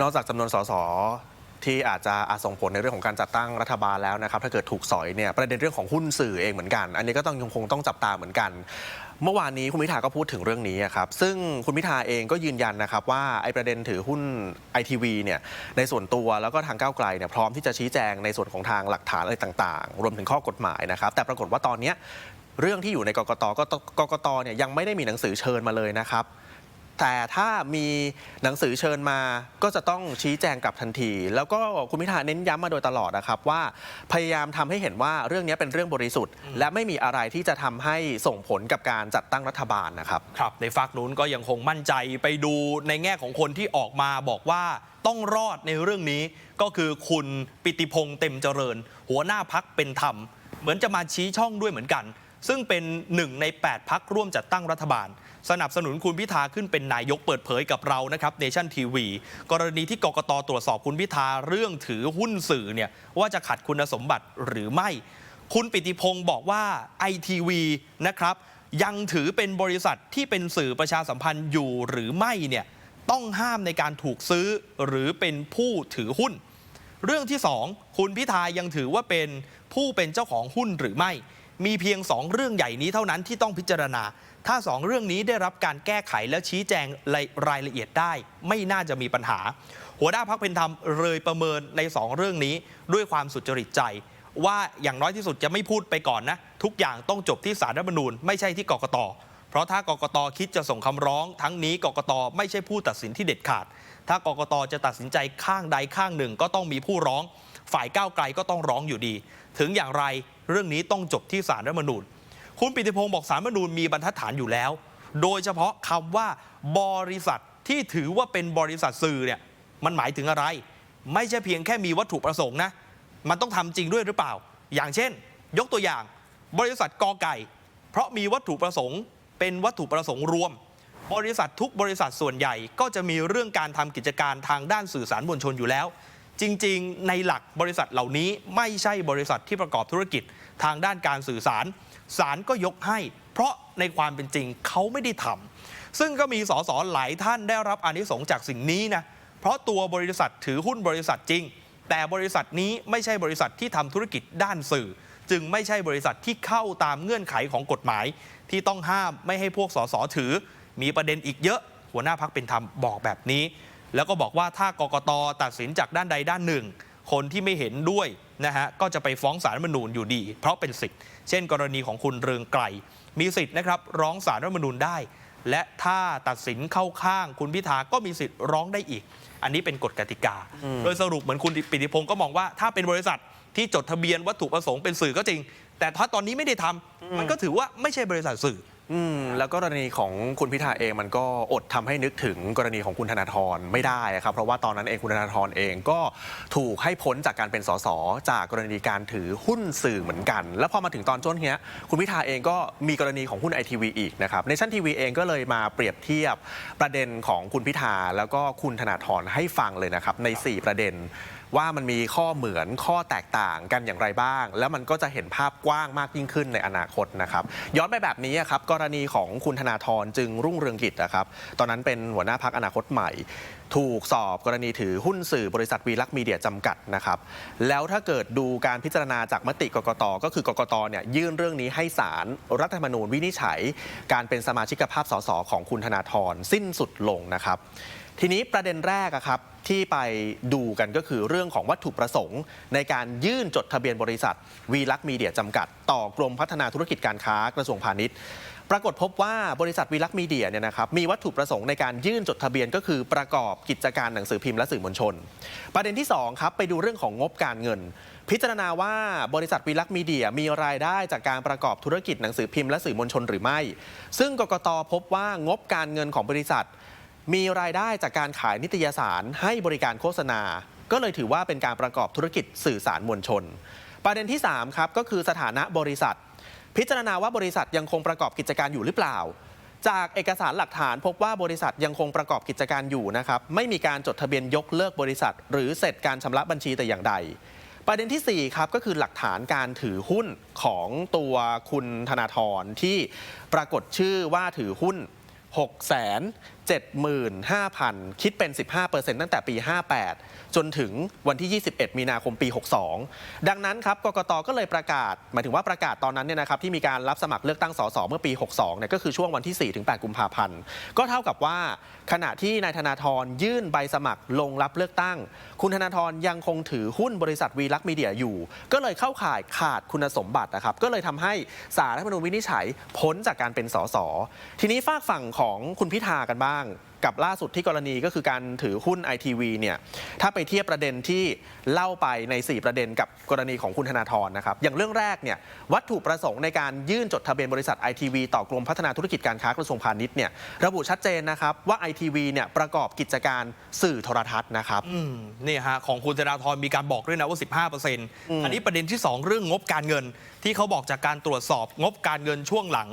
นอกจากจำนวนสสที่อาจจะอาจส่งผลในเรื่องของการจัดตั้งรัฐบาลแล้วนะครับ ถ้าเกิดถูกสอยเนี่ยประเด็นเรื่องของหุ้นสื่อเองเหมือนกัน อันนี้ก็ต้องยังคงต้องจับตาเหมือนกัน เมื่อวานนี้คุณพิธาก็พูดถึงเรื่องนี้ครับ ซึ่งคุณพิธาเองก็ยืนยันนะครับว่าไอ้ประเด็นถือหุ้นไอทีวีเนี่ยในส่วนตัวแล้วก็ทางก้าวไกลเนี่ยพร้อมที่จะชี้แจงในส่วนของทางหลักฐานอะไรต่างๆ รวมถึงข้อกฎหมายนะครับ แต่ปรากฏว่าตอนนี้เรื่องที่อยู่ในกกตก็กกตเนี่ยยังไม่ได้มีหนังสือเชิญมาเลยนะครับ แต่ถ้ามีหนังสือเชิญมาก็จะต้องชี้แจงกลับทันที แล้วก็คุณพิธาเน้นย้ำมาโดยตลอดนะครับว่า พยายามทำให้เห็นว่าเรื่องนี้เป็นเรื่องบริสุทธิ์ และไม่มีอะไรที่จะทำให้ส่งผลกับการจัดตั้งรัฐบาลนะครับครับ ในฝักนู้นก็ยังคงมั่นใจไปดูในแง่ของคนที่ออกมาบอกว่าต้องรอดในเรื่องนี้ก็คือคุณปิติพงษ์เต็มเจริญ หัวหน้าพักเป็นธรรม เหมือนจะมาชี้ช่องด้วยเหมือนกัน ซึ่งเป็นหนึ่งใน 8 พักร่วมจัดตั้งรัฐบาล สนับสนุนคุณพิธาขึ้นเป็นนายกเปิดเผยกับเรานะครับเนชั่นทีวีกรณีที่กกตตรวจสอบคุณพิธาเรื่องถือหุ้นสื่อเนี่ยว่าจะขัดคุณสมบัติหรือไม่ คุณปิติพงศ์บอกว่าไอทีวีนะครับยังถือเป็นบริษัทที่เป็นสื่อประชาสัมพันธ์อยู่หรือไม่เนี่ยต้องห้ามในการถูกซื้อหรือเป็นผู้ถือหุ้น เรื่องที่ 2 คุณพิธายังถือว่าเป็นผู้เป็นเจ้าของหุ้นหรือไม่ มีเพียง 2 เรื่องใหญ่นี้เท่านั้นที่ต้องพิจารณา ถ้า 2 เรื่องนี้ได้รับการแก้ไขและชี้แจงรายรายละเอียดได้ ไม่น่าจะมีปัญหา หัวหน้าพักเป็นธรรมเลยประเมินใน 2 เรื่องนี้ด้วยความสุจริตใจ ว่าอย่างน้อยที่สุดจะไม่พูดไปก่อนนะ ทุกอย่างต้องจบที่สารรัฐธรรมนูญไม่ใช่ที่กกตเพราะถ้ากกตคิดจะส่งคำร้อง ทั้งนี้กกตไม่ใช่ผู้ตัดสินที่เด็ดขาด ถ้ากกตจะตัดสินใจข้างใดข้างหนึ่งก็ต้องมีผู้ร้อง ฝ่ายก้าวไกลก็ต้องร้องอยู่ดี ถึงอย่างไร เรื่องนี้ต้องจบที่สารรัฐมนูญ คุณปิติพงศ์บอกสารรัฐมนูญมีบรรทัดฐานอยู่แล้ว โดยเฉพาะคำว่าบริษัทที่ถือว่าเป็นบริษัทสื่อเนี่ยมันหมายถึงอะไร ไม่ใช่เพียงแค่มีวัตถุประสงค์นะ มันต้องทำจริงด้วยหรือเปล่า อย่างเช่น ยกตัวอย่าง บริษัทกอไก่ เพราะมีวัตถุประสงค์ เป็นวัตถุประสงค์รวม บริษัททุกบริษัทส่วนใหญ่ก็จะมีเรื่องการทำกิจการทางด้านสื่อสารมวลชนอยู่แล้ว จริงๆ ในหลักบริษัทเหล่านี้ไม่ใช่บริษัทที่ประกอบธุรกิจทางด้านการสื่อสาร ศาลก็ยกให้ เพราะในความเป็นจริงเขาไม่ได้ทำซึ่งก็มีสสหลายท่านได้รับอานิสงส์จากสิ่งนี้นะเพราะตัวบริษัทถือหุ้นบริษัทจริง แต่บริษัทนี้ไม่ใช่บริษัทที่ทำธุรกิจด้านสื่อ จึงไม่ใช่บริษัทที่เข้าตามเงื่อนไขของกฎหมาย ที่ต้องห้ามไม่ให้พวกสสถือ มีประเด็นอีกเยอะ หัวหน้าพักเป็นธรรมบอกแบบนี้ แล้วก็บอกว่าถ้ากกตตัดสินจากด้านใดด้านหนึ่ง คนที่ไม่เห็นด้วยนะฮะก็จะไปฟ้องศาลรัฐธรรมนูญอยู่ดี เพราะเป็นสิทธิ์ เช่น กรณีของคุณเรืองไกล มีสิทธิ์นะครับร้องศาลรัฐธรรมนูญได้ และถ้าตัดสินเข้าข้างคุณพิธาก็มีสิทธิ์ร้องได้อีก อันนี้เป็นกฎกติกา โดยสรุปเหมือนคุณปิติพงศ์ก็มองว่าถ้าเป็นบริษัทที่จดทะเบียนวัตถุประสงค์เป็นสื่อก็จริง แต่ถ้าตอนนี้ไม่ได้ทำมันก็ถือว่าไม่ใช่บริษัทสื่อ อืมแล้วก็กรณีของคุณพิธาเองมันก็อดทำให้นึกถึงกรณีของคุณธนาธรไม่ได้ครับ เพราะว่าตอนนั้นเองคุณธนาธรเองก็ถูกให้พ้นจากการเป็นสสจากกรณีการถือหุ้นสื่อเหมือนกัน แล้วพอมาถึงตอนต้นเนี้ยคุณพิธาเองก็มีกรณีของหุ้นไอทีวีอีกนะครับในชั้นทีวีเองก็เลยมาเปรียบเทียบประเด็นของคุณพิธาแล้วก็คุณธนาธรให้ฟังเลยนะครับใน 4 ประเด็น ว่ามันมีข้อเหมือนข้อแตกต่างกันอย่างไรบ้าง แล้วมันก็จะเห็นภาพกว้างมากยิ่งขึ้นในอนาคตนะครับย้อนไปแบบนี้อะครับกรณีของคุณธนาธรจึงรุ่งเรืองกิจนะครับ ตอนนั้นเป็นหัวหน้าพักอนาคตใหม่ ถูกสอบกรณีถือหุ้นสื่อบริษัทวีลักษ์มีเดียจำกัดนะครับ แล้วถ้าเกิดดูการพิจารณาจากมติกกต ก็คือกกตเนี่ยยื่นเรื่องนี้ให้ศาลรัฐธรรมนูญวินิจฉัย การเป็นสมาชิกภาพสสของคุณธนาธรสิ้นสุดลงนะครับทีนี้ประเด็นแรกอะครับที่ไปดูกันก็คือเรื่องของวัตถุประสงค์ ในการยื่นจดทะเบียนบริษัทวีลักมีเดียจำกัด ต่อกรมพัฒนาธุรกิจการค้ากระทรวงพาณิชย์ ปรากฏพบว่าบริษัทวีลักมีเดียเนี่ยนะครับมีวัตถุประสงค์ในการยื่นจดทะเบียนก็คือประกอบกิจการหนังสือพิมพ์และสื่อมวลชน ประเด็นที่สองครับไปดูเรื่องของงบการเงิน พิจารณาว่าบริษัทวีลักมีเดียมีรายได้จากการประกอบธุรกิจหนังสือพิมพ์และสื่อมวลชนหรือไม่ ซึ่งกกตพบว่างบการเงินของบริษัท มีรายได้จากการขายนิตยสารให้บริการโฆษณา ก็เลยถือว่าเป็นการประกอบธุรกิจสื่อสารมวลชน ประเด็นที่3ครับก็คือสถานะบริษัท พิจารณาว่าบริษัทยังคงประกอบกิจการอยู่หรือเปล่า จากเอกสารหลักฐานพบว่าบริษัทยังคงประกอบกิจการอยู่นะครับไม่มีการจดทะเบียนยกเลิกบริษัท หรือเสร็จการชำระบัญชีแต่อย่างใด ประเด็นที่ 4 ครับก็คือหลักฐานการถือหุ้นของตัวคุณธนาธรที่ปรากฏชื่อว่าถือหุ้น 6 75,000 คิดเป็น 15%ตั้งแต่ปี 58 จนถึงวันที่ 21 มีนาคมปี 62 ดังนั้นครับกกตก็เลยประกาศ หมายถึงว่าประกาศตอนนั้นเนี่ยนะครับที่มีการรับสมัครเลือกตั้งสสเมื่อปี 62 เนี่ยก็คือช่วงวันที่ 4 ถึง 8 กุมภาพันธ์ ก็เท่ากับว่าขณะที่นายธนาธรยื่นใบสมัครลงรับเลือกตั้ง คุณธนาธรยังคงถือหุ้นบริษัทวีลักษ์มีเดียอยู่ ก็เลยเข้าข่ายขาดคุณสมบัตินะครับก็เลยทำให้สารรัฐธรรมนูญวินิจฉัยพ้นจากการเป็นสสทีนี้ฝากฝั่งของคุณพิธากันบ้าง กับล่าสุดที่กรณีก็คือการถือหุ้นไอทีวีเนี่ยถ้าไปเทียบประเด็นที่เล่าไปใน 4 ประเด็นกับกรณีของคุณธนาธรนะครับอย่างเรื่องแรกเนี่ยวัตถุประสงค์ในการยื่นจดทะเบียนบริษัทไอทีวีต่อกรมพัฒนาธุรกิจการค้ากระทรวงพาณิชย์เนี่ยระบุชัดเจนนะครับว่าไอทีวีเนี่ยประกอบกิจการสื่อโทรทัศน์นะครับอืมนี่ฮะของคุณธนาธรมีการบอกด้วยนะว่า 15%อันนี้ประเด็นที่ 2 เรื่องงบการเงิน ที่เขาบอกจากการตรวจสอบงบการเงินช่วงหลัง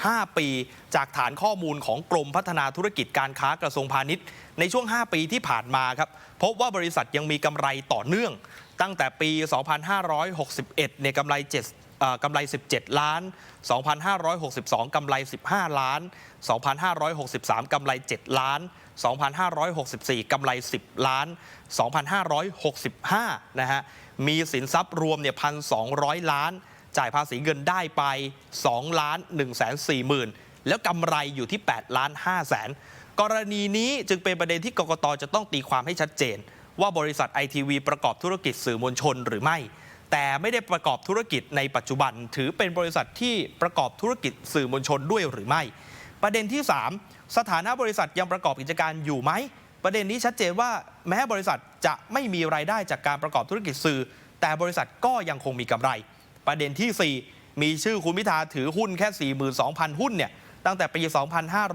5 ปี จากฐานข้อมูลของกรมพัฒนาธุรกิจการค้ากระทรวงพาณิชย์ ในช่วง 5 ปีที่ผ่านมาครับพบว่าบริษัทยังมีกำไรต่อเนื่อง ตั้งแต่ปี 2561เนี่ยกำไร7กำไร 17 ล้าน 2,562 กำไร 15 ล้าน 2,563 กำไร 7 ล้าน 2,564 กำไร 10 ล้าน 2,565 นะฮะ มีสินทรัพย์รวมเนี่ย1,200 ล้าน จ่ายภาษีเงินได้ไป2ล้าน1แสน4หมื่นแล้วกำไรอยู่ที่8ล้าน5แสนกรณีนี้จึงเป็นประเด็นที่กกตจะต้องตีความให้ชัดเจน ว่าบริษัทไอทีวีประกอบธุรกิจสื่อมวลชนหรือไม่ แต่ไม่ได้ประกอบธุรกิจในปัจจุบัน ถือเป็นบริษัทที่ประกอบธุรกิจสื่อมวลชนด้วยหรือไม่ ประเด็นที่ 3 สถานะบริษัทยังประกอบกิจการอยู่ไหมประเด็นนี้ชัดเจนว่าแม้บริษัทจะไม่มีรายได้จากการประกอบธุรกิจสื่อ แต่บริษัทก็ยังคงมีกำไร ประเด็นทีสี่ 4 มีชื่อคุณพิธาถือหุ้นแค่ 42,000 หุ้นเนี่ยตั้งแต่ปี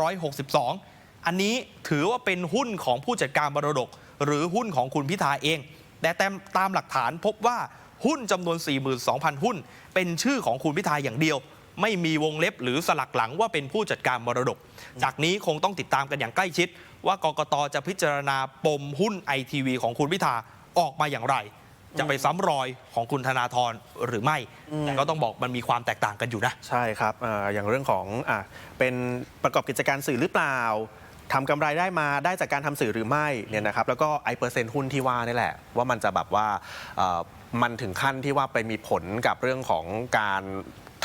2562 อันนี้ถือว่าเป็นหุ้นของผู้จัดการมรดก หรือหุ้นของคุณพิธาเอง แต่ตามตามหลักฐานพบว่าหุ้นจำนวน 42,000 หุ้น เป็นชื่อของคุณพิธาอย่างเดียว ไม่มีวงเล็บหรือสลักหลังว่าเป็นผู้จัดการมรดก จากนี้คงต้องติดตามกันอย่างใกล้ชิด ว่ากกตจะพิจารณาปมหุ้นไอทีวีของคุณพิธาออกมาอย่างไร จะไปซ้ำรอยของคุณธนาธรหรือไม่ แต่ก็ต้องบอกมันมีความแตกต่างกันอยู่นะ ใช่ครับเอออย่างเรื่องของอะเป็นประกอบกิจการสื่อหรือเปล่าทำกำไรได้มาได้จากการทำสื่อหรือไม่เนี่ยนะครับแล้วก็ไอเปอร์เซ็นต์หุ้นที่ว่านี่แหละ ว่ามันจะแบบว่าเอ่อมันถึงขั้นที่ว่าไปมีผลกับเรื่องของการ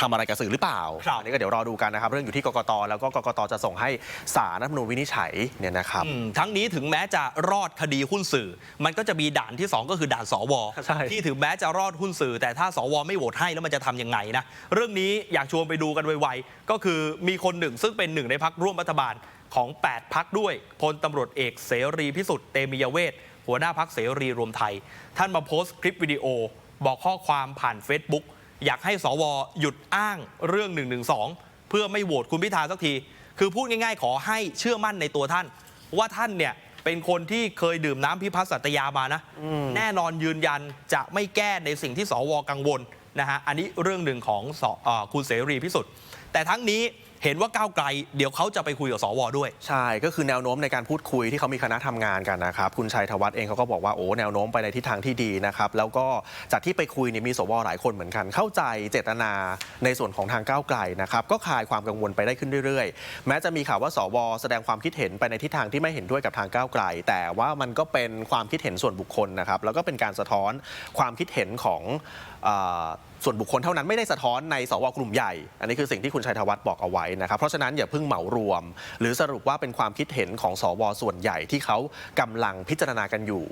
ทำอะไรกับสื่อหรือเปล่าครับ อันนี้ก็เดี๋ยวรอดูกันนะครับ เรื่องอยู่ที่กกตแล้วก็กกตจะส่งให้สารรัฐธรรมนูญวินิจฉัยเนี่ยนะครับ อืมทั้งนี้ถึงแม้จะรอดคดีหุ้นสื่อ มันก็จะมีด่านที่ 2 ก็คือด่านสวใช่ ที่ถึงแม้จะรอดหุ้นสื่อ แต่ถ้าสวไม่โหวตให้แล้วมันจะทำยังไงนะ เรื่องนี้อยากชวนไปดูกันไวๆ ก็คือมีคนหนึ่งซึ่งเป็นหนึ่งในพักร่วมรัฐบาลของ 8 พักด้วยพลตำรวจเอกเสรีพิสุทธิ์เตมียเวทหัวหน้าพักเสรีรวมไทย ท่านมาโพสต์คลิปวิดีโอ บอกข้อความผ่าน Facebook อยากให้สวหยุดอ้างเรื่อง112เพื่อไม่โหวตคุณพิธาสักที คือพูดง่ายๆ ขอให้เชื่อมั่นในตัวท่าน ว่าท่านเนี่ยเป็นคนที่เคยดื่มน้ำพิพัฒน์สัตยามานะ แน่นอนยืนยันจะไม่แก้ในสิ่งที่สวกังวลนะฮะอันนี้เรื่องหนึ่งของสเอ่อคุณเสรีพิสุทธิ์แต่ทั้งนี้ เห็นว่าก้าวไกลเดี๋ยวเขาจะไปคุยกับสวด้วย ใช่ ก็คือแนวโน้มในการพูดคุยที่เขามีคณะทำงานกันนะครับ คุณชัยธวัฒน์เองเขาก็บอกว่าโอ้แนวโน้มไปในทิศทางที่ดีนะครับ แล้วก็จากที่ไปคุยเนี่ยมีสวหลายคนเหมือนกัน เข้าใจเจตนาในส่วนของทางก้าวไกลนะครับก็คลายความกังวลไปได้ขึ้นเรื่อยๆ แม้จะมีข่าวว่าสว แสดงความคิดเห็นไปในทิศทางที่ไม่เห็นด้วยกับทางก้าวไกล แต่ว่ามันก็เป็นความคิดเห็นส่วนบุคคลนะครับแล้วก็เป็นการสะท้อนความคิดเห็นของ ส่วนบุคคลเท่านั้นไม่ได้สะท้อนในสวกลุ่มใหญ่ อันนี้คือสิ่งที่คุณชัยธวัฒน์บอกเอาไว้นะครับ เพราะฉะนั้นอย่าเพิ่งเหมารวม หรือสรุปว่าเป็นความคิดเห็นของสวส่วนใหญ่ที่เขากำลังพิจารณากันอยู่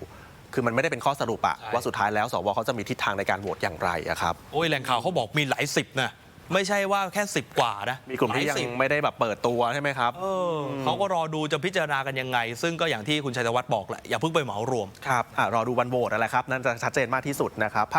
คือมันไม่ได้เป็นข้อสรุปอะใช่ว่าสุดท้ายแล้วสวเขาจะมีทิศทางในการโหวตอย่างไรอะครับโอ้ยแหล่งข่าวเขาบอกมีหลายสิบนะไม่ใช่ว่าแค่สิบกว่านะ มีกลุ่มที่ยังหลาสิบไม่ได้แบบเปิดตัวใช่ไหมครับเออเขาก็รอดูจะพิจารณากันยังไง ซึ่งก็อย่างที่คุณชัยธวัฒน์บอกแหละ อย่าเพิ่งไปเหมารวม ครับอะรอดูวันโหวตนั่นแหละครับ นั่นจะชัดเจนมากที่สุดนะครับพัก